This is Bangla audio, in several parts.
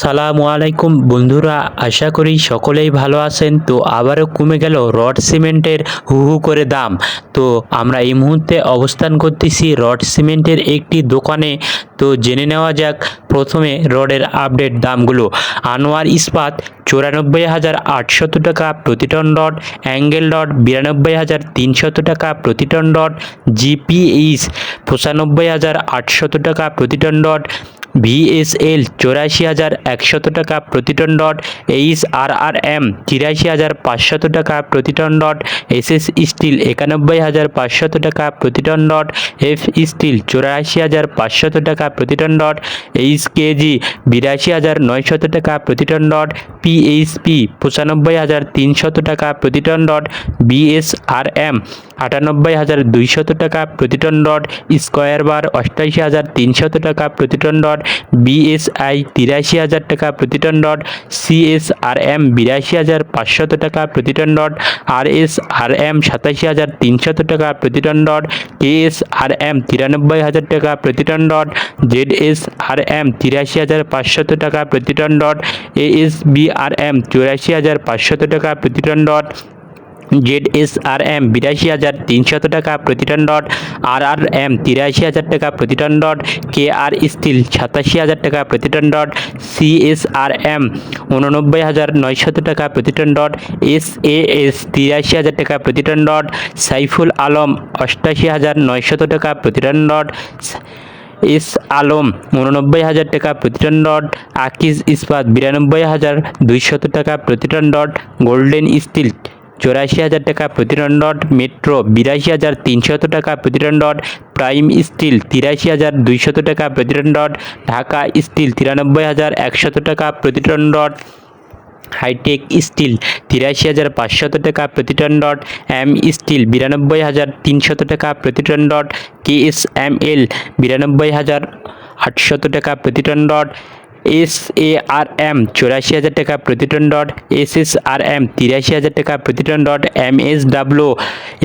সালামু আলাইকুম বন্ধুরা, আশা করি সকলেই ভালো আছেন। তো আবারও কমে গেল রড সিমেন্টের হু হু করে দাম। তো আমরা এই মুহূর্তে অবস্থান করতেছি রড সিমেন্টের একটি দোকানে। তো জেনে নেওয়া যাক প্রথমে রডের আপডেট দামগুলো। আনোয়ার ইস্পাত চুরানব্বই হাজার আটশত টাকা প্রতি টন রড অ্যাঙ্গেল রড বিরানব্বই হাজার তিনশত টাকা প্রতি টন রড জিপিএইচ পঁচানব্বই হাজার আটশত টাকা প্রতি টন রড ভিএসএল চৌরাশি হাজার একশত টাকা প্রতি ton dot H R R M তিরাশি হাজার পাঁচশত টাকা প্রতি ton dot S S steel একানব্বই হাজার পাঁচশত টাকা প্রতি টন ডট এফ স্টিল চৌরাশি হাজার পাঁচশত টাকা প্রতি টন ডট এইচ কেজি বিরাশি হাজার নয়শত টাকা প্রতি টন ডট পিএইচপি পঁচানব্বই হাজার তিনশত টাকা প্রতি টন ডট বিএসআর এম আটানব্বই হাজার দুইশত টাকা প্রতি টন ডট স্কোয়ার বার অষ্টাশি হাজার তিনশত টাকা প্রতি টন ডট বিএসআই তিরাশি হাজার টাকা প্রতি টন ডট সিএসআরএম বিরাশি হাজার পাঁচশত টাকা প্রতি টন ডট আরএসআরএম সাতাশি হাজার তিনশত টাকা প্রতি টন ডট কেএসআরএম তিরানব্বই হাজার টাকা প্রতি টন ডট জেডএসআরএম তিরাশি হাজার পাঁচশত টাকা প্রতি টন ডট এএসবিআরএম চুরাশি হাজার পাঁচশত টাকা প্রতি ton dot Z S R M বিরাশি হাজার তিনশত টাকা প্রতি ডট আর আর এম তিরাশি হাজার টাকা প্রতি ডট কে আর স্টিল সাতাশি হাজার টাকা প্রতি dot C S R M উননব্বই হাজার নয়শত টাকা প্রতি ডট এস এ এস তিরাশি হাজার টাকা প্রতি ডট, সাইফুল আলম, অষ্টাশি হাজার নয়শত টাকা প্রতি ডট, এস আলম, উননব্বই হাজার টাকা প্রতি টন ডট, আকিজ ইস্পাত, বিরানব্বই হাজার দুইশত টাকা প্রতি টন ডট, গোল্ডেন স্টিল। চৌরাশি হাজার টাকা প্রতি টন ডট মেট্রো বিরাশি হাজার তিনশত টাকা প্রতি টন ডট প্রাইম স্টিল তিরাশি হাজার দুইশত টাকা প্রতি টন ডট ঢাকা স্টিল তিরানব্বই হাজার একশত টাকা প্রতি টন ডট হাইটেক স্টিল তিরাশি হাজার পাঁচশত টাকা প্রতি টন ডট এম স্টিল বিরানব্বই হাজার তিনশত টাকা প্রতি ton dot K S M L বিরানব্বই হাজার আটশত টাকা প্রতি ton dot S A R M চৌরাশি হাজার টাকা প্রতি ton dot S S R M তিরাশি হাজার টাকা প্রতি ton dot M S W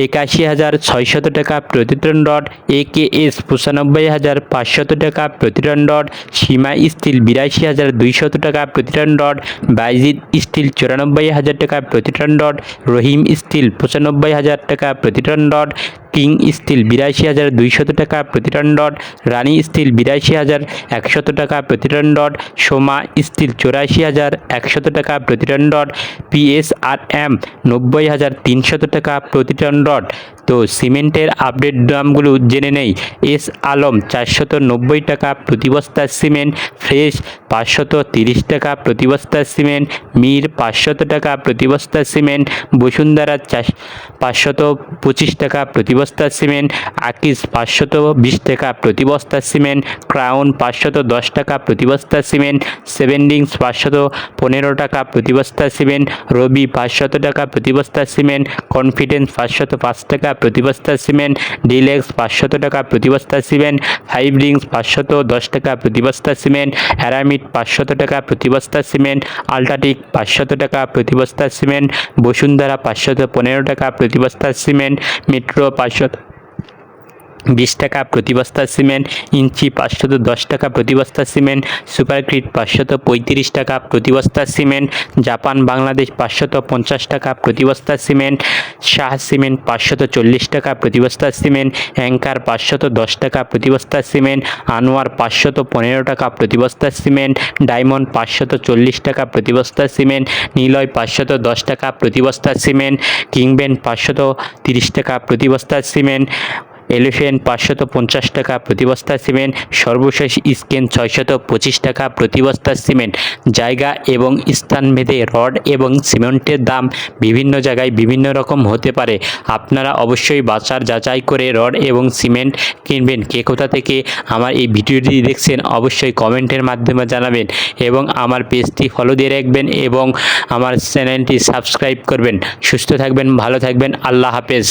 একাশি হাজার ছয়শত টাকা প্রতি ton dot A K S পঁচানব্বই হাজার পাঁচশত টাকা প্রতি টন ডট সীমা স্টিল বিরাশি হাজার দুইশত টাকা প্রতি টন ডট বাইজিদ স্টিল চুরানব্বই হাজার টাকা প্রতি টন ডট রহিম স্টিল পঁচানব্বই হাজার টাকা প্রতি টন ডট কিং স্টিল বিরাশি হাজার দুইশত টাকা প্রতি টন ডট রানী স্টিল বিরাশি হাজার একশত টাকা প্রতি টন ডট সোমা স্টিল চৌরাশি হাজার একশত টাকা প্রতি টন ডট পিএসআরএম নব্বই হাজার তিনশত টাকা প্রতি টন ডট তো সিমেন্টের আপডেট দামগুলো জেনে নেই। এস আলম, চারশত নব্বই টাকা প্রতি বস্তা সিমেন্ট, ফ্রেশ পাঁচশত তিরিশ টাকা প্রতি বস্তা সিমেন্ট, মির পাঁচশত টাকা প্রতি বস্তা সিমেন্ট, বসুন্ধরা চার, পাঁচশত পঁচিশ টাকা প্রতি বস্তা সিমেন্ট, আকিস পাঁচশত বিশ টাকা প্রতি বস্তা সিমেন্ট, ক্রাউন পাঁচশত দশ টাকা প্রতি বস্তা সিমেন্ট সেভেন্ডিংস পাঁচশত পনেরো টাকা প্রতি বস্তা সিমেন্ট, রবি পাঁচশত টাকা প্রতি বস্তা সিমেন্ট, কনফিডেন্স পাঁচশত পাঁচ টাকা প্রতি বস্তা সিমেন্ট, ডিলেক্স পাঁচশত টাকা প্রতি বস্তা সিমেন্ট, ফাইভ রিংস পাঁচশত দশ টাকা প্রতি বস্তা সিমেন্ট, অ্যারামিড পাঁচশত টাকা প্রতি বস্তা সিমেন্ট, আলট্রাটিক পাঁচশত টাকা প্রতি বস্তা সিমেন্ট, বসুন্ধরা পাঁচশত পনেরো টাকা প্রতি বস্তা সিমেন্ট, মেট্রো পাঁচশত বিশ টাকা প্রতি বস্তা সিমেন্ট ইঞ্চি পাঁচশত দশ টাকা প্রতি বস্তা সিমেন্ট সুপারক্রিট পাঁচশত পঁয়ত্রিশ টাকা প্রতি বস্তা সিমেন্ট জাপান বাংলাদেশ পাঁচশত পঞ্চাশ টাকা প্রতি বস্তা সিমেন্ট শাহ সিমেন্ট পাঁচশত চল্লিশ টাকা প্রতি বস্তা সিমেন্ট অ্যাঙ্কার পাঁচশত দশ টাকা প্রতি বস্তা সিমেন্ট আনোয়ার পাঁচশত পনেরো টাকা প্রতি বস্তা সিমেন্ট ডায়মন্ড পাঁচশত চল্লিশ টাকা প্রতি বস্তা সিমেন্ট নিলয় পাঁচশত দশ টাকা প্রতি বস্তা সিমেন্ট কিংবেন পাঁচশত তিরিশ টাকা প্রতি বস্তা সিমেন্ট এলিফেন্ট পাঁচশত পঞ্চাশ টাকা প্রতি বস্তা সিমেন্ট, সর্বশেষ স্কেন ছয়শত পঁচিশ টাকা প্রতি বস্তা সিমেন্ট। জায়গা এবং স্থানভেদে রড এবং সিমেন্টের দাম বিভিন্ন জায়গায় বিভিন্ন রকম হতে পারে। আপনারা অবশ্যই বাজার যাচাই করে রড এবং সিমেন্ট কিনবেন। কে কোথা থেকে আমার এই ভিডিওটি দেখছেন অবশ্যই কমেন্টের মাধ্যমে জানাবেন এবং আমার পেজটি ফলো দিয়ে রাখবেন এবং আমার চ্যানেলটি সাবস্ক্রাইব করবেন। সুস্থ থাকবেন, ভালো থাকবেন, আল্লাহ হাফেজ।